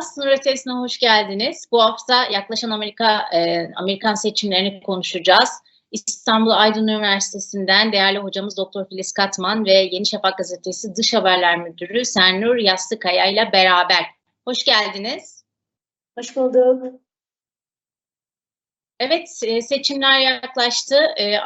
Sınır Ötesi'ne hoş geldiniz. Bu hafta yaklaşan Amerika e, Amerikan seçimlerini konuşacağız. İstanbul Aydın Üniversitesi'nden değerli hocamız Doktor Filiz Katman ve Yeni Şafak Gazetesi Dış Haberler Müdürü Sernur Yastıkaya ile beraber. Hoş geldiniz. Hoş bulduk. Evet, e, seçimler yaklaştı. E,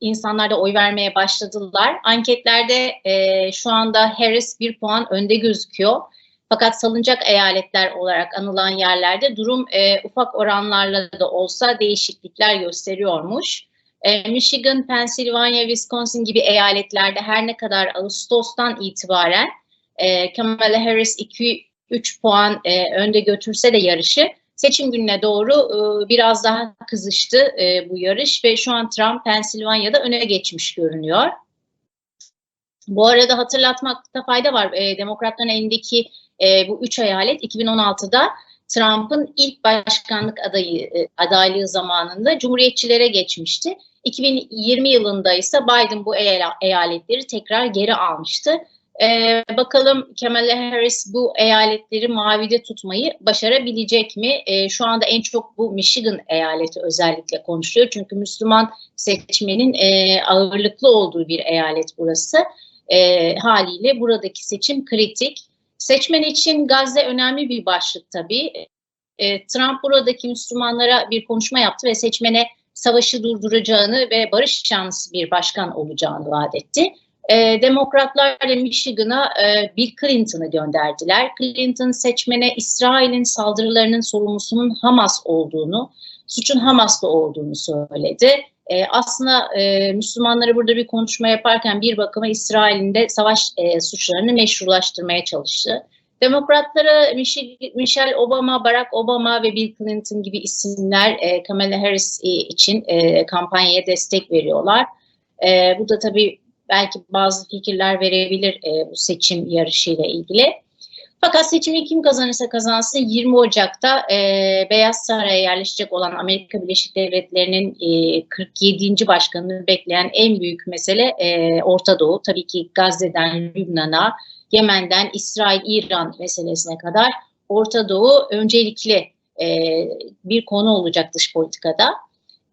insanlar da oy vermeye başladılar. Anketlerde e, şu anda Harris bir puan önde gözüküyor. Fakat salınacak eyaletler olarak anılan yerlerde durum e, ufak oranlarla da olsa değişiklikler gösteriyormuş. E, Michigan, Pennsylvania, Wisconsin gibi eyaletlerde her ne kadar Ağustos'tan itibaren e, Kamala Harris 2-3 puan e, önde götürse de yarışı seçim gününe doğru e, biraz daha kızıştı e, bu yarış ve şu an Trump Pennsylvania'da öne geçmiş görünüyor. Bu arada hatırlatmakta fayda var. E, Demokratların elindeki e, bu üç eyalet 2016'da Trump'ın ilk başkanlık adayı e, adaylığı zamanında Cumhuriyetçilere geçmişti. 2020 yılında ise Biden bu eyaletleri tekrar geri almıştı. Ee, bakalım Kamala Harris bu eyaletleri mavide tutmayı başarabilecek mi? Ee, şu anda en çok bu Michigan eyaleti özellikle konuşuyor. Çünkü Müslüman seçmenin e, ağırlıklı olduğu bir eyalet burası. E, haliyle buradaki seçim kritik. Seçmen için Gazze önemli bir başlık tabii. E, Trump buradaki Müslümanlara bir konuşma yaptı ve seçmene savaşı durduracağını ve barış şansı bir başkan olacağını vaat etti. E, Demokratlar da Michigan'a e, Bill Clinton'ı gönderdiler. Clinton seçmene İsrail'in saldırılarının sorumlusunun Hamas olduğunu, suçun Hamas'ta olduğunu söyledi. E, aslında e, Müslümanlara burada bir konuşma yaparken bir bakıma İsrail'in de savaş e, suçlarını meşrulaştırmaya çalıştı. Demokratlara Michelle Obama, Barack Obama ve Bill Clinton gibi isimler e, Kamala Harris için e, kampanyaya destek veriyorlar. E, bu da tabii belki bazı fikirler verebilir e, bu seçim yarışıyla ilgili. Fakat seçimi kim kazanırsa kazansın 20 Ocak'ta e, Beyaz Saray'a yerleşecek olan Amerika Birleşik Devletleri'nin e, 47. başkanını bekleyen en büyük mesele e, Orta Doğu. Tabii ki Gazze'den Lübnan'a, Yemen'den İsrail, İran meselesine kadar Orta Doğu öncelikli e, bir konu olacak dış politikada.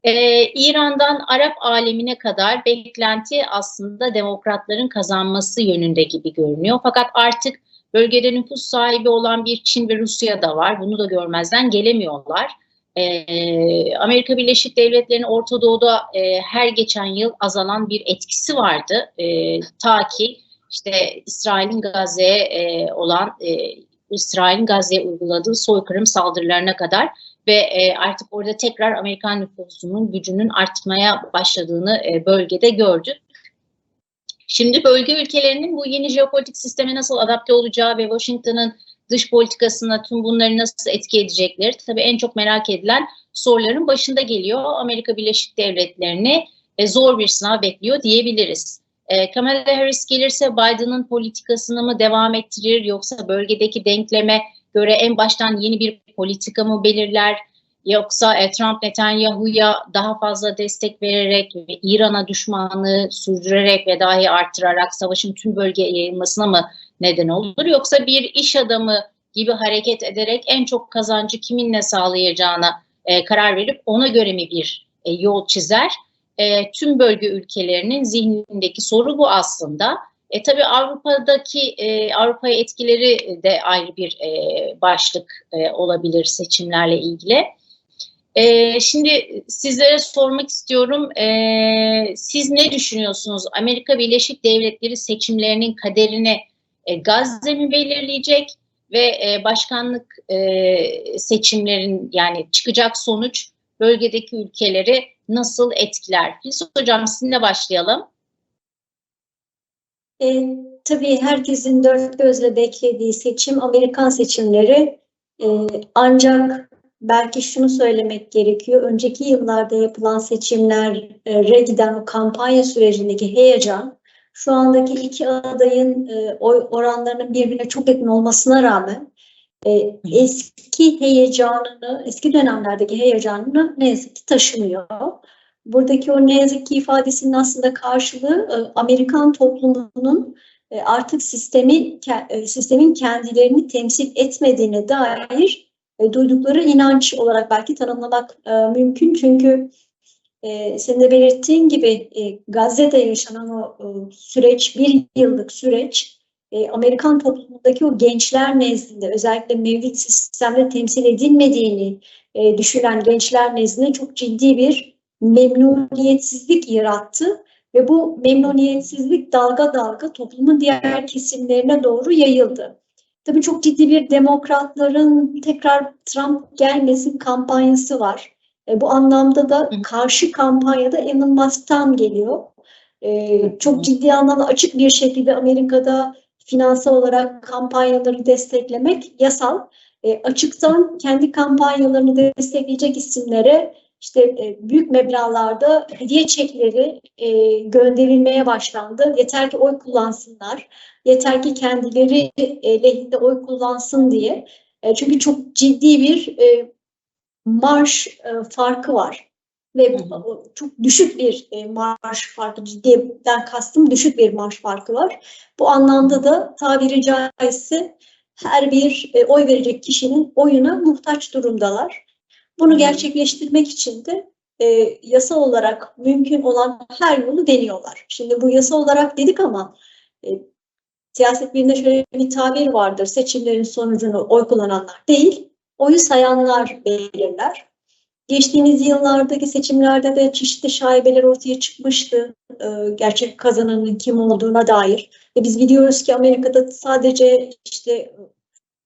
Ee, İran'dan Arap alemine kadar beklenti aslında demokratların kazanması yönünde gibi görünüyor. Fakat artık bölgede nüfus sahibi olan bir Çin ve Rusya da var. Bunu da görmezden gelemiyorlar. Ee, Amerika Birleşik Devletleri'nin Orta Doğu'da e, her geçen yıl azalan bir etkisi vardı. E, ta ki işte İsrail'in Gazze'ye e, olan e, İsrail'in Gazze'ye uyguladığı soykırım saldırılarına kadar ve e, artık orada tekrar Amerikan nüfusunun gücünün artmaya başladığını e, bölgede gördük. Şimdi bölge ülkelerinin bu yeni jeopolitik sisteme nasıl adapte olacağı ve Washington'ın dış politikasına tüm bunları nasıl etki edecekleri tabii en çok merak edilen soruların başında geliyor. Amerika Birleşik Devletleri'ni e, zor bir sınav bekliyor diyebiliriz. E, Kamala Harris gelirse Biden'ın politikasını mı devam ettirir yoksa bölgedeki denkleme göre en baştan yeni bir politika mı belirler? Yoksa e, Trump Netanyahu'ya daha fazla destek vererek ve İran'a düşmanlığı sürdürerek ve dahi artırarak savaşın tüm bölgeye yayılmasına mı neden olur? Yoksa bir iş adamı gibi hareket ederek en çok kazancı kiminle sağlayacağına e, karar verip ona göre mi bir e, yol çizer? E, tüm bölge ülkelerinin zihnindeki soru bu aslında. E, tabii Avrupa'daki e, Avrupa'ya etkileri de ayrı bir e, başlık e, olabilir seçimlerle ilgili. E, şimdi sizlere sormak istiyorum. E, siz ne düşünüyorsunuz? Amerika Birleşik Devletleri seçimlerinin kaderini e, Gazze mi belirleyecek ve e, başkanlık e, seçimlerin yani çıkacak sonuç bölgedeki ülkeleri nasıl etkiler? Filiz Hocam sizinle başlayalım. E, tabii herkesin dört gözle beklediği seçim Amerikan seçimleri. E, ancak belki şunu söylemek gerekiyor. Önceki yıllarda yapılan seçimlere giden o kampanya sürecindeki heyecan şu andaki iki adayın e, oy oranlarının birbirine çok yakın olmasına rağmen e, eski heyecanını, eski dönemlerdeki heyecanını ne yazık ki taşımıyor. Buradaki o ne yazık ki ifadesinin aslında karşılığı e, Amerikan toplumunun e, artık sistemin ke- e, sistemin kendilerini temsil etmediğine dair e, duydukları inanç olarak belki tanımlamak e, mümkün. Çünkü e, senin de belirttiğin gibi e, Gazze'de yaşanan o e, süreç, bir yıllık süreç e, Amerikan toplumundaki o gençler nezdinde özellikle mevcut sistemde temsil edilmediğini e, düşünen gençler nezdinde çok ciddi bir memnuniyetsizlik yarattı ve bu memnuniyetsizlik dalga dalga toplumun diğer kesimlerine doğru yayıldı. Tabii çok ciddi bir demokratların tekrar Trump gelmesin kampanyası var. E, bu anlamda da karşı kampanyada Elon Musk'tan geliyor. E, çok ciddi anlamda açık bir şekilde Amerika'da finansal olarak kampanyaları desteklemek yasal. E, açıktan kendi kampanyalarını destekleyecek isimlere işte e, büyük meblağlarda hediye çekleri e, gönderilmeye başlandı. Yeter ki oy kullansınlar, yeter ki kendileri e, lehinde oy kullansın diye. E, çünkü çok ciddi bir e, marş e, farkı var. Ve hı. çok düşük bir e, marş farkı, ciddiyeten kastım düşük bir marş farkı var. Bu anlamda da tabiri caizse her bir e, oy verecek kişinin oyuna muhtaç durumdalar. Bunu gerçekleştirmek için de e, yasa olarak mümkün olan her yolu deniyorlar. Şimdi bu yasa olarak dedik ama e, siyaset biliminde şöyle bir tabir vardır. Seçimlerin sonucunu oy kullananlar değil, oyu sayanlar belirler. Geçtiğimiz yıllardaki seçimlerde de çeşitli şaibeler ortaya çıkmıştı. e, gerçek kazananın kim olduğuna dair. Ve biz biliyoruz ki Amerika'da sadece işte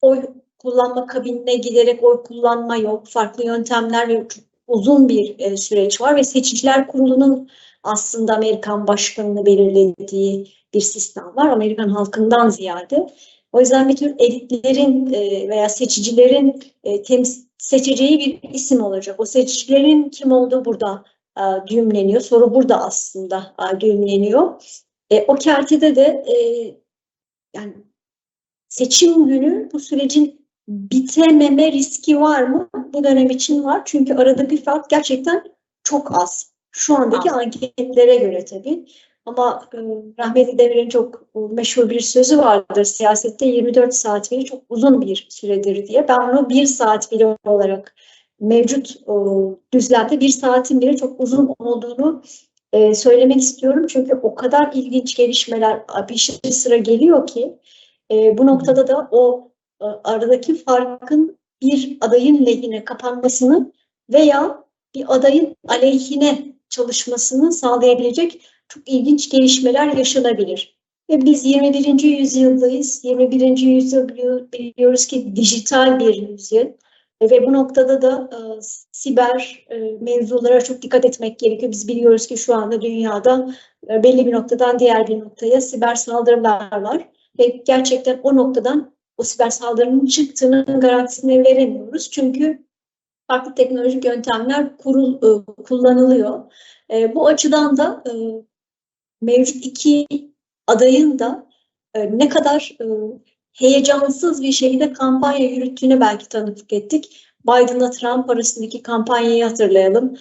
oy kullanma kabinine giderek oy kullanma yok. Farklı yöntemler ve uzun bir e, süreç var ve seçiciler kurulunun aslında Amerikan başkanını belirlediği bir sistem var. Amerikan halkından ziyade. O yüzden bir tür elitlerin e, veya seçicilerin e, seçeceği bir isim olacak. O seçicilerin kim olduğu burada düğümleniyor. Soru burada aslında düğümleniyor. O kertede de yani seçim günü bu sürecin bitememe riski var mı? Bu dönem için var. Çünkü aradaki fark gerçekten çok az. Şu andaki Az. anketlere göre tabii. Ama e, rahmetli Demir'in çok e, meşhur bir sözü vardır. Siyasette 24 saat bile çok uzun bir süredir diye. Ben bunu bir saat bile olarak mevcut e, düzlemde bir saatin bile çok uzun olduğunu e, söylemek istiyorum. Çünkü o kadar ilginç gelişmeler bir sıra geliyor ki e, bu noktada da o aradaki farkın bir adayın lehine kapanmasını veya bir adayın aleyhine çalışmasını sağlayabilecek çok ilginç gelişmeler yaşanabilir. Ve biz 21. yüzyıldayız. 21. yüzyıl biliyor- biliyoruz ki dijital bir yüzyıl. Ve bu noktada da e, siber e, mevzulara çok dikkat etmek gerekiyor. Biz biliyoruz ki şu anda dünyada e, belli bir noktadan diğer bir noktaya siber saldırılar var. Ve gerçekten o noktadan o siber saldırının çıktığının garantisini veremiyoruz. Çünkü farklı teknolojik yöntemler kurul, e, kullanılıyor. E, bu açıdan da e, mevcut iki adayın da ne kadar heyecansız bir şekilde kampanya yürüttüğüne belki tanıklık ettik. Biden'la Trump arasındaki kampanyayı hatırlayalım.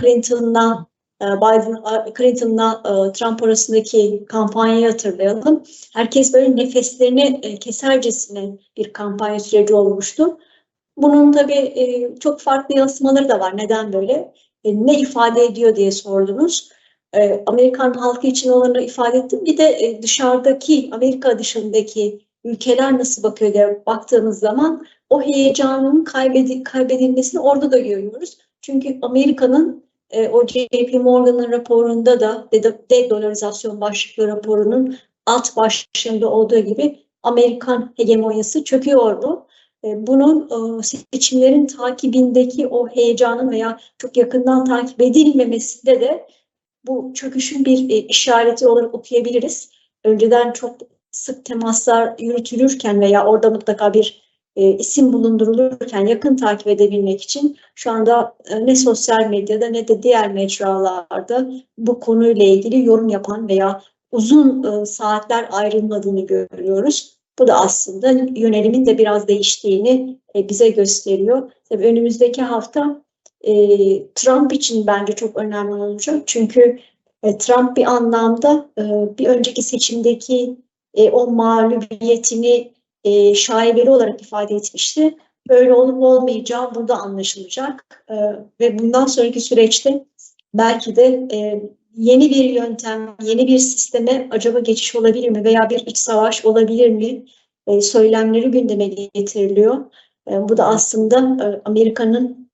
Clinton'la Biden, Clinton'la e, Trump arasındaki kampanyayı hatırlayalım. Herkes böyle nefeslerini e, kesercesine bir kampanya süreci olmuştu. Bunun tabii e, çok farklı yansımaları da var. Neden böyle? Ne ifade ediyor diye sordunuz. Amerikan halkı için olanı ifade ettim. Bir de dışarıdaki, Amerika dışındaki ülkeler nasıl bakıyor diye baktığımız zaman o heyecanın kaybedi, kaybedilmesini orada da görüyoruz. Çünkü Amerika'nın e, o JP Morgan'ın raporunda da de- de-dolarizasyon başlıklı raporunun alt başlığında olduğu gibi Amerikan hegemonyası çöküyor mu? E, Bunun e, seçimlerin takibindeki o heyecanın veya çok yakından takip edilmemesinde de bu çöküşün bir e, işareti olarak okuyabiliriz. Önceden çok sık temaslar yürütülürken veya orada mutlaka bir e, isim bulundurulurken yakın takip edebilmek için şu anda e, ne sosyal medyada ne de diğer mecralarda bu konuyla ilgili yorum yapan veya uzun e, saatler ayrılmadığını görüyoruz. Bu da aslında yönelimin de biraz değiştiğini e, bize gösteriyor. Tabii önümüzdeki hafta e, Trump için bence çok önemli olacak. Çünkü e, Trump bir anlamda e, bir önceki seçimdeki e, o mağlubiyetini e, şaibeli olarak ifade etmişti. Böyle olup olmayacağı burada anlaşılacak e, ve bundan sonraki süreçte belki de e, yeni bir yöntem, yeni bir sisteme acaba geçiş olabilir mi veya bir iç savaş olabilir mi e, söylemleri gündeme getiriliyor. E, bu da aslında e, Amerika'nın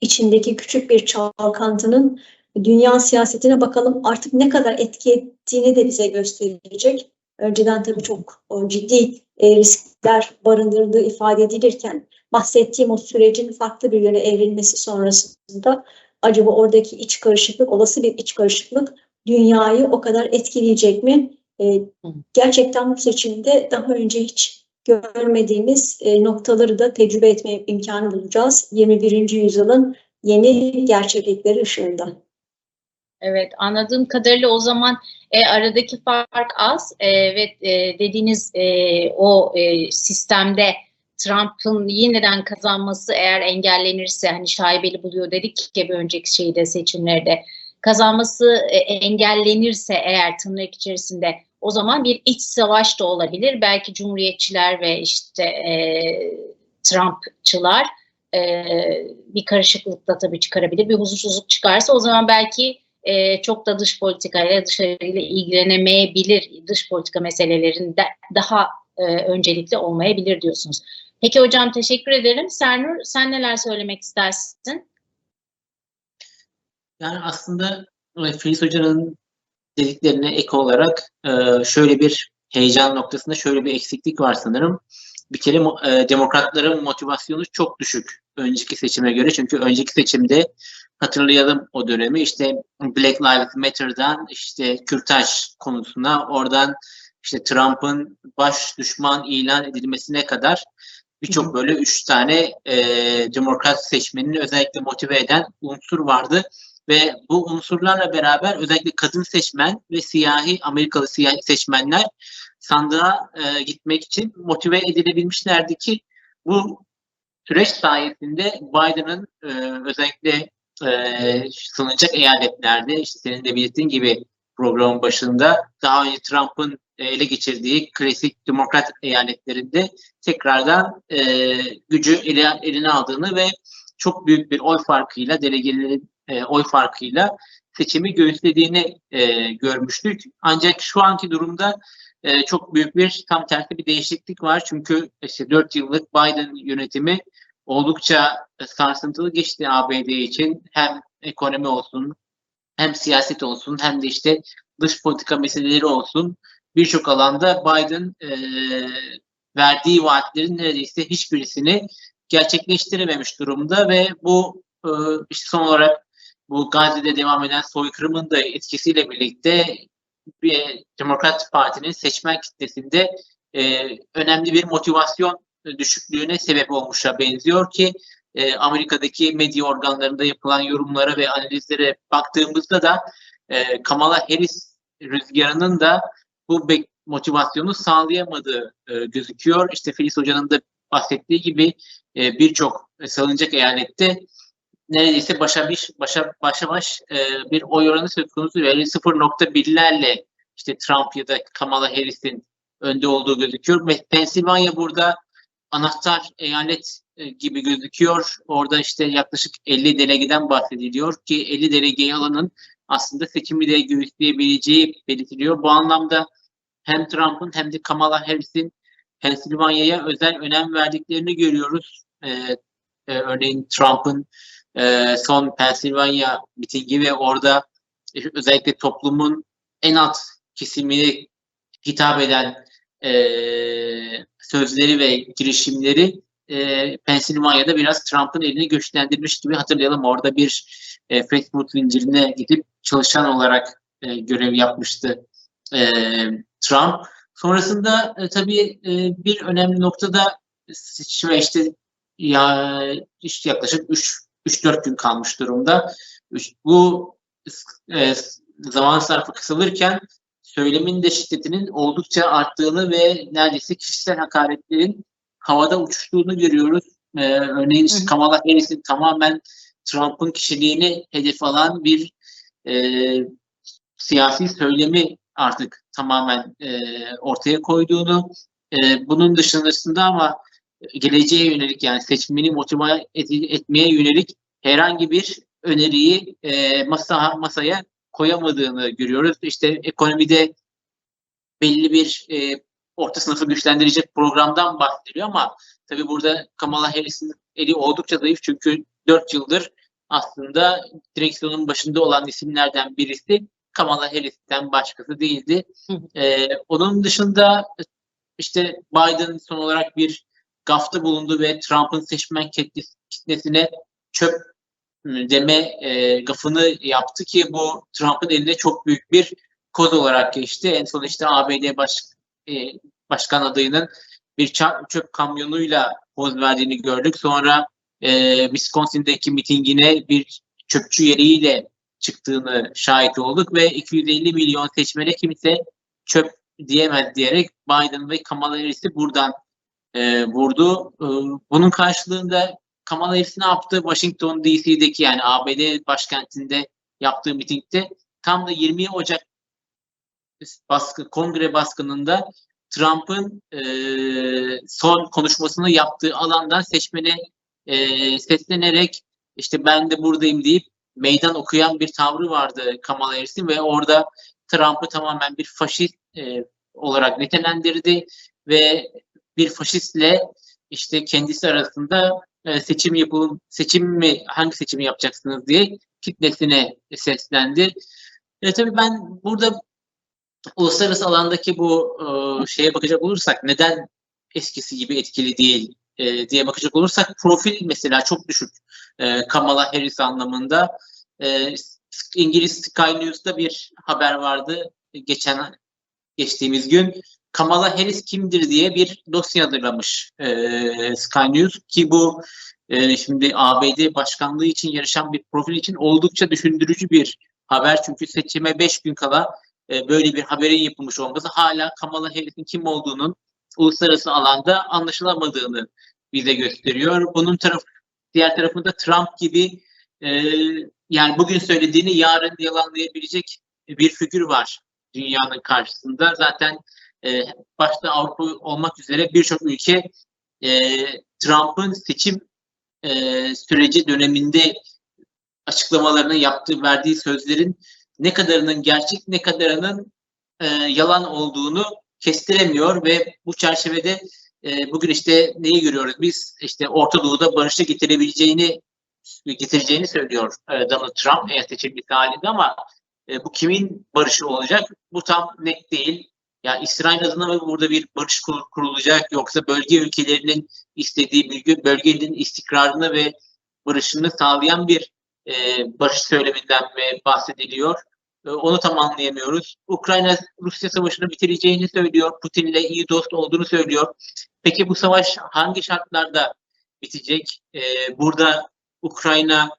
içindeki küçük bir çalkantının dünya siyasetine bakalım artık ne kadar etki ettiğini de bize gösterecek. Önceden tabii çok o, ciddi e, riskler barındırdığı ifade edilirken bahsettiğim o sürecin farklı bir yöne evrilmesi sonrasında acaba oradaki iç karışıklık, olası bir iç karışıklık dünyayı o kadar etkileyecek mi? E, gerçekten bu seçimde daha önce hiç görmediğimiz e, noktaları da tecrübe etme imkanı bulacağız. 21. yüzyılın yeni gerçeklikleri ışığında. Evet, anladığım kadarıyla o zaman e, aradaki fark az e, ve e, dediğiniz e, o e, sistemde Trump'ın yeniden kazanması eğer engellenirse hani şaibeli buluyor dedik ki bir önceki şeyde seçimlerde kazanması e, engellenirse eğer tırnak içerisinde o zaman bir iç savaş da olabilir. Belki cumhuriyetçiler ve işte e, Trumpçılar e, bir karışıklık da tabii çıkarabilir. Bir huzursuzluk çıkarsa o zaman belki e, çok da dış politikayla dışarıyla ilgilenemeyebilir. Dış politika meselelerinde daha e, öncelikli olmayabilir diyorsunuz. Peki hocam teşekkür ederim. Sernur sen neler söylemek istersin? Yani aslında Filiz Hoca'nın dediklerine ek olarak e, şöyle bir heyecan noktasında şöyle bir eksiklik var sanırım. Bir kere e, demokratların motivasyonu çok düşük önceki seçime göre. Çünkü önceki seçimde hatırlayalım o dönemi işte Black Lives Matter'dan işte kürtaj konusuna oradan işte Trump'ın baş düşman ilan edilmesine kadar birçok böyle üç tane e, demokrat seçmenini özellikle motive eden unsur vardı. Ve bu unsurlarla beraber özellikle kadın seçmen ve siyahi Amerikalı siyahi seçmenler sandığa e, gitmek için motive edilebilmişlerdi ki bu süreç sayesinde Biden'ın e, özellikle e, sınıracak eyaletlerde işte senin de belirttiğin gibi programın başında daha önce Trump'ın ele geçirdiği klasik demokrat eyaletlerinde tekrardan e, gücü ele, eline aldığını ve çok büyük bir oy farkıyla delegelerin e, oy farkıyla seçimi göğüslediğini e, görmüştük. Ancak şu anki durumda e, çok büyük bir tam tersi bir değişiklik var. Çünkü işte 4 yıllık Biden yönetimi oldukça sarsıntılı geçti ABD için. Hem ekonomi olsun, hem siyaset olsun, hem de işte dış politika meseleleri olsun. Birçok alanda Biden e, verdiği vaatlerin neredeyse hiçbirisini gerçekleştirememiş durumda ve bu e, işte son olarak bu Gazze'de devam eden soykırımın da etkisiyle birlikte bir Demokrat Parti'nin seçmen kitlesinde e, önemli bir motivasyon düşüklüğüne sebep olmuşa benziyor ki e, Amerika'daki medya organlarında yapılan yorumlara ve analizlere baktığımızda da e, Kamala Harris rüzgarının da bu motivasyonu sağlayamadığı e, gözüküyor. İşte Filiz Hoca'nın da bahsettiği gibi e, birçok salınacak eyalette neredeyse başa bir başa başa baş e, bir oy oranı söz konusu ve 0.1'lerle işte Trump ya da Kamala Harris'in önde olduğu gözüküyor. Pensilvanya burada anahtar eyalet e, gibi gözüküyor. Orada işte yaklaşık 50 delegeden bahsediliyor ki 50 delegeyi alanın aslında seçimi de göğüsleyebileceği belirtiliyor. Bu anlamda hem Trump'ın hem de Kamala Harris'in Pensilvanya'ya özel önem verdiklerini görüyoruz. Ee, e, örneğin Trump'ın e, son Pensilvanya mitingi ve orada özellikle toplumun en alt kesimini hitap eden e, sözleri ve girişimleri e, Pensilvanya'da biraz Trump'ın elini güçlendirmiş gibi hatırlayalım. Orada bir e, fast food zincirine gidip çalışan olarak e, görev yapmıştı e, Trump. Sonrasında e, tabii e, bir önemli noktada işte ya işte yaklaşık 3 3-4 gün kalmış durumda. Bu e, zaman sarfı kısalırken söylemin de şiddetinin oldukça arttığını ve neredeyse kişisel hakaretlerin havada uçuştuğunu görüyoruz. Ee, örneğin işte Kamala Harris'in tamamen Trump'ın kişiliğini hedef alan bir e, siyasi söylemi artık tamamen e, ortaya koyduğunu, e, bunun dışında ama geleceğe yönelik yani seçmeni motive et, etmeye yönelik herhangi bir öneriyi e, masa masaya koyamadığını görüyoruz. İşte ekonomide belli bir e, orta sınıfı güçlendirecek programdan bahsediliyor ama tabii burada Kamala Harris'in eli oldukça zayıf çünkü 4 yıldır aslında direksiyonun başında olan isimlerden birisi Kamala Harris'ten başkası değildi. Ee, onun dışında işte Biden son olarak bir gafta bulundu ve Trump'ın seçmen kitlesine çöp deme e, gafını yaptı ki bu Trump'ın elinde çok büyük bir koz olarak geçti. En son işte ABD baş, e, başkan adayının bir çöp kamyonuyla poz verdiğini gördük. Sonra e, Wisconsin'deki mitingine bir çöpçü yeriyle çıktığını şahit olduk ve 250 milyon seçmene kimse çöp diyemez diyerek Biden ve Kamala Harris'i buradan e, vurdu. E, bunun karşılığında Kamala Harris ne yaptı? Washington DC'deki yani ABD başkentinde yaptığı mitingde tam da 20 Ocak baskı, kongre baskınında Trump'ın e, son konuşmasını yaptığı alandan seçmene e, seslenerek işte ben de buradayım deyip meydan okuyan bir tavrı vardı Kamala Harris'in ve orada Trump'ı tamamen bir faşist e, olarak nitelendirdi ve bir faşistle işte kendisi arasında e, seçim yapılın seçim mi hangi seçimi yapacaksınız diye kitlesine seslendi. E, tabii ben burada uluslararası alandaki bu e, şeye bakacak olursak neden eskisi gibi etkili değil e, diye bakacak olursak profil mesela çok düşük e, Kamala Harris anlamında. E, İngiliz Sky News'da bir haber vardı geçen geçtiğimiz gün. Kamala Harris kimdir diye bir dosya hazırlamış e, Sky News ki bu e, şimdi ABD başkanlığı için yarışan bir profil için oldukça düşündürücü bir haber. Çünkü seçime 5 gün kala e, böyle bir haberin yapılmış olması hala Kamala Harris'in kim olduğunun uluslararası alanda anlaşılamadığını bize gösteriyor. Bunun taraf, diğer tarafında Trump gibi e, yani bugün söylediğini yarın yalanlayabilecek bir figür var dünyanın karşısında. Zaten e, başta Avrupa olmak üzere birçok ülke e, Trump'ın seçim e, süreci döneminde açıklamalarını yaptığı, verdiği sözlerin ne kadarının gerçek, ne kadarının e, yalan olduğunu kestiremiyor ve bu çerçevede bugün işte neyi görüyoruz? Biz işte Orta Doğu'da barışı getirebileceğini getireceğini söylüyor Donald Trump eğer seçilmesi halinde ama bu kimin barışı olacak? Bu tam net değil. Yani İsrail adına mı burada bir barış kurulacak yoksa bölge ülkelerinin istediği bölge, bölgenin istikrarını ve barışını sağlayan bir e, barış söyleminden mi bahsediliyor? E, onu tam anlayamıyoruz. Ukrayna Rusya savaşını bitireceğini söylüyor. Putin ile iyi dost olduğunu söylüyor. Peki bu savaş hangi şartlarda bitecek? E, burada Ukrayna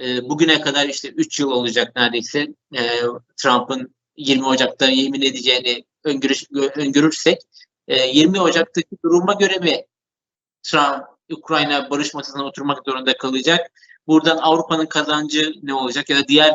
e, bugüne kadar işte 3 yıl olacak neredeyse e, Trump'ın 20 Ocak'ta yemin edeceğini öngörür, öngörürsek e, 20 Ocak'taki duruma göre mi Trump Ukrayna barış masasına oturmak zorunda kalacak? Buradan Avrupa'nın kazancı ne olacak ya da diğer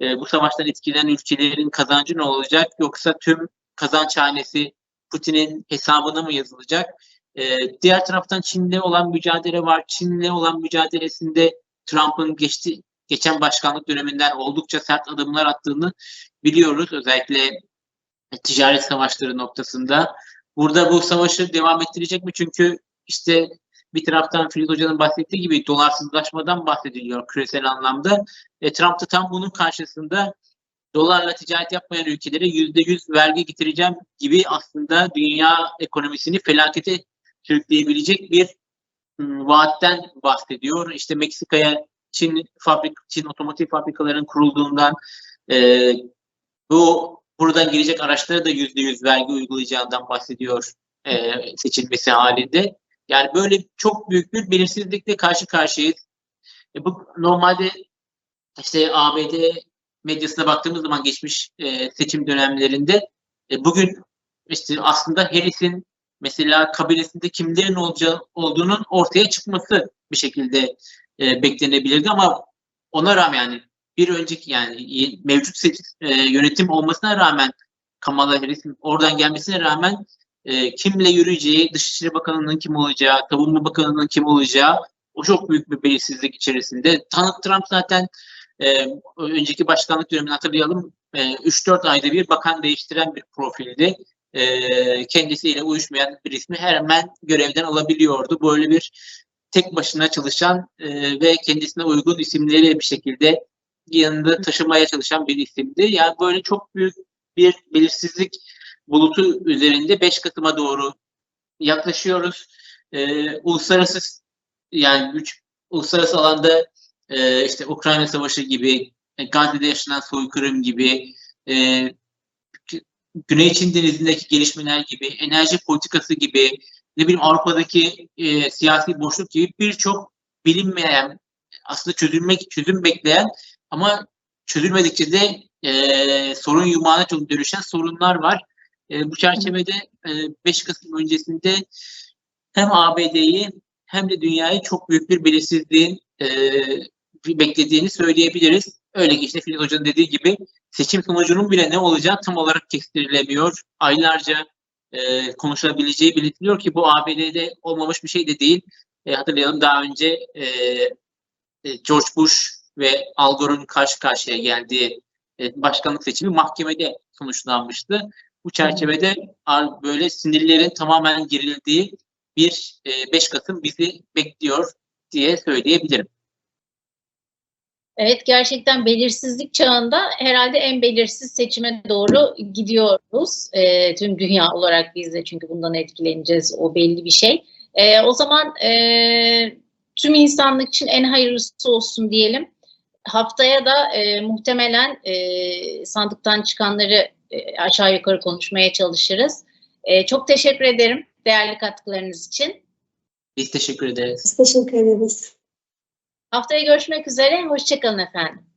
e, bu savaştan etkilenen ülkelerin kazancı ne olacak? Yoksa tüm kazanç hanesi Putin'in hesabına mı yazılacak? E, diğer taraftan Çin'le olan mücadele var. Çin'le olan mücadelesinde Trump'ın geçti geçen başkanlık döneminden oldukça sert adımlar attığını biliyoruz. Özellikle ticaret savaşları noktasında. Burada bu savaşı devam ettirecek mi? Çünkü işte bir taraftan Filiz Hoca'nın bahsettiği gibi dolarsızlaşmadan bahsediliyor küresel anlamda. E, Trump da tam bunun karşısında dolarla ticaret yapmayan ülkelere yüzde yüz vergi getireceğim gibi aslında dünya ekonomisini felakete sürükleyebilecek bir ıı, vaatten bahsediyor. İşte Meksika'ya Çin fabrik, Çin otomotiv fabrikalarının kurulduğundan e, bu buradan gelecek araçlara da yüzde yüz vergi uygulayacağından bahsediyor e, seçilmesi halinde. Yani böyle çok büyük bir belirsizlikle karşı karşıyayız. E, bu normalde işte ABD medyasına baktığımız zaman geçmiş e, seçim dönemlerinde e, bugün işte aslında Harris'in mesela kabinesinde kimlerin olacağı olduğunun ortaya çıkması bir şekilde e, beklenebilirdi ama ona rağmen yani bir önceki yani mevcut seçim, e, yönetim olmasına rağmen Kamala Harris'in oradan gelmesine rağmen e, kimle yürüyeceği, Dışişleri Bakanı'nın kim olacağı, Savunma Bakanı'nın kim olacağı o çok büyük bir belirsizlik içerisinde. Donald Trump zaten e, önceki başkanlık dönemini hatırlayalım. E, 3-4 ayda bir bakan değiştiren bir profildi. E, kendisiyle uyuşmayan bir ismi hemen görevden alabiliyordu. Böyle bir tek başına çalışan e, ve kendisine uygun isimleri bir şekilde yanında taşımaya çalışan bir isimdi. Yani böyle çok büyük bir belirsizlik bulutu üzerinde 5 Kasım'a doğru yaklaşıyoruz. E, uluslararası yani güç uluslararası alanda e, işte Ukrayna Savaşı gibi, e, Gazze'de yaşanan soykırım gibi, e, Gü- Güney Çin Denizi'ndeki gelişmeler gibi, enerji politikası gibi, ne bileyim Avrupa'daki e, siyasi boşluk gibi birçok bilinmeyen, aslında çözülmek çözüm bekleyen ama çözülmedikçe de e, sorun yumağına çok dönüşen sorunlar var. E, bu çerçevede e, 5 Kasım öncesinde hem ABD'yi hem de dünyayı çok büyük bir belirsizliğin e, beklediğini söyleyebiliriz. Öyle ki işte Filiz Hoca'nın dediği gibi seçim sonucunun bile ne olacağı tam olarak kestirilemiyor. Aylarca e, konuşulabileceği belirtiliyor ki bu ABD'de olmamış bir şey de değil. E, hatırlayalım daha önce e, e, George Bush ve Al Gore'un karşı karşıya geldiği e, başkanlık seçimi mahkemede sonuçlanmıştı. Bu çerçevede böyle sinirlerin tamamen gerildiği bir e, 5 Kasım bizi bekliyor diye söyleyebilirim. Evet gerçekten belirsizlik çağında herhalde en belirsiz seçime doğru gidiyoruz. E, tüm dünya olarak biz de çünkü bundan etkileneceğiz o belli bir şey. E, o zaman e, tüm insanlık için en hayırlısı olsun diyelim. Haftaya da e, muhtemelen e, sandıktan çıkanları e, aşağı yukarı konuşmaya çalışırız. E, çok teşekkür ederim değerli katkılarınız için. Biz teşekkür ederiz. Biz teşekkür ederiz. Haftaya görüşmek üzere. Hoşçakalın efendim.